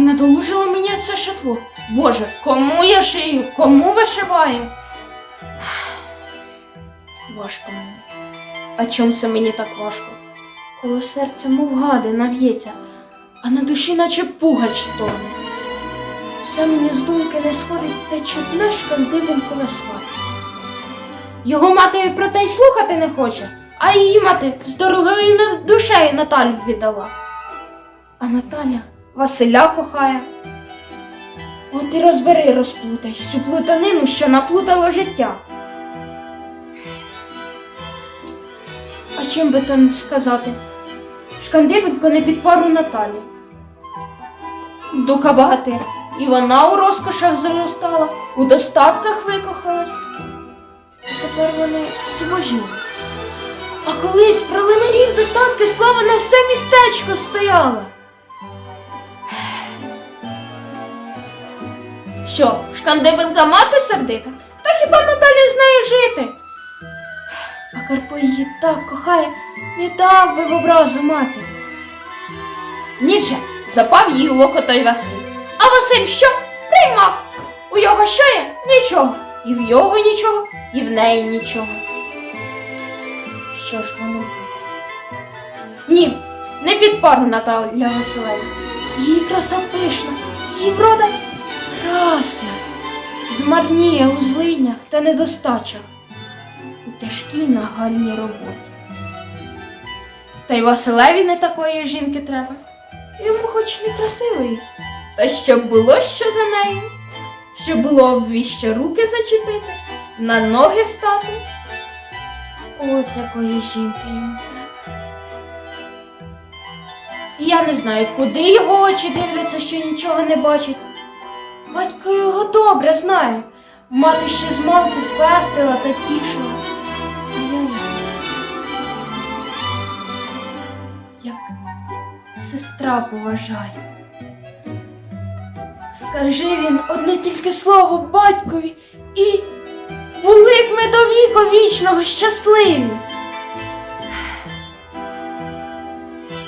надолужило мені це шатво. Боже, кому я шию, кому вишиваю? Важко мені. А чому це мені так важко? Коло серця, мов гади, нав'ється, а на душі наче пугач стогне. Все мені з думки не сходить те чудне шкандибенькове сват. Його мати про те й слухати не хоче, а її мати з дорогою душею Наталю віддала. А Наталя Василя кохає. От і розбери, розплутай всю плутанину, що наплутало життя. А чим би то не сказати? Шкандибенко не під пару Наталі. Дука багатир. І вона у розкошах зростала, у достатках викохалась. Тепер вони зубожіли. А колись про лимарів достатки слава на все містечко стояла. Що, Шкандибенка мати сердита? Та хіба Наталі з нею жити? А Карпо її так кохає, не дав би в образу мати. Ніче, запав їй у око той Василь. А Василь що? Приймак. У його що є? Нічого. І в його нічого, і в неї нічого. Що ж воно? Ні, не під пару Наталя Василевна. Її краса пишна, її врода красна. Змарніє у злиннях та недостачах, у тяжкій нагальній роботі. Та й Василеві не такої жінки треба. Йому хоч не красивої. Та щоб було що за нею, щоб було обвіще руки зачепити, на ноги стати. От якої жінки йому треба. Я не знаю, куди його очі дивляться, що нічого не бачить. Батько його добре знає. Мати ще з малку пестила та тішила. Як сестра поважає. Скажи він одне тільки слово батькові і були б ми до віку вічного щасливі.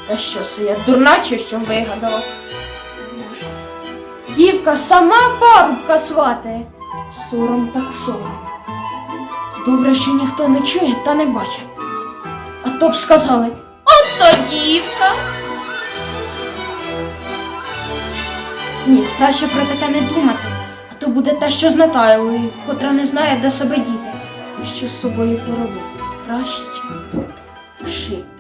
Та що це я дурна чи що вигадала? Дівка сама парубка сватає. Сором так сором. Добре, що ніхто не чує та не бачить. А то б сказали, от то дівка. Ні, краще про таке не думати, а то буде те, що з Наталею, котра не знає, де себе діти. І Що з собою поробити? Краще шити.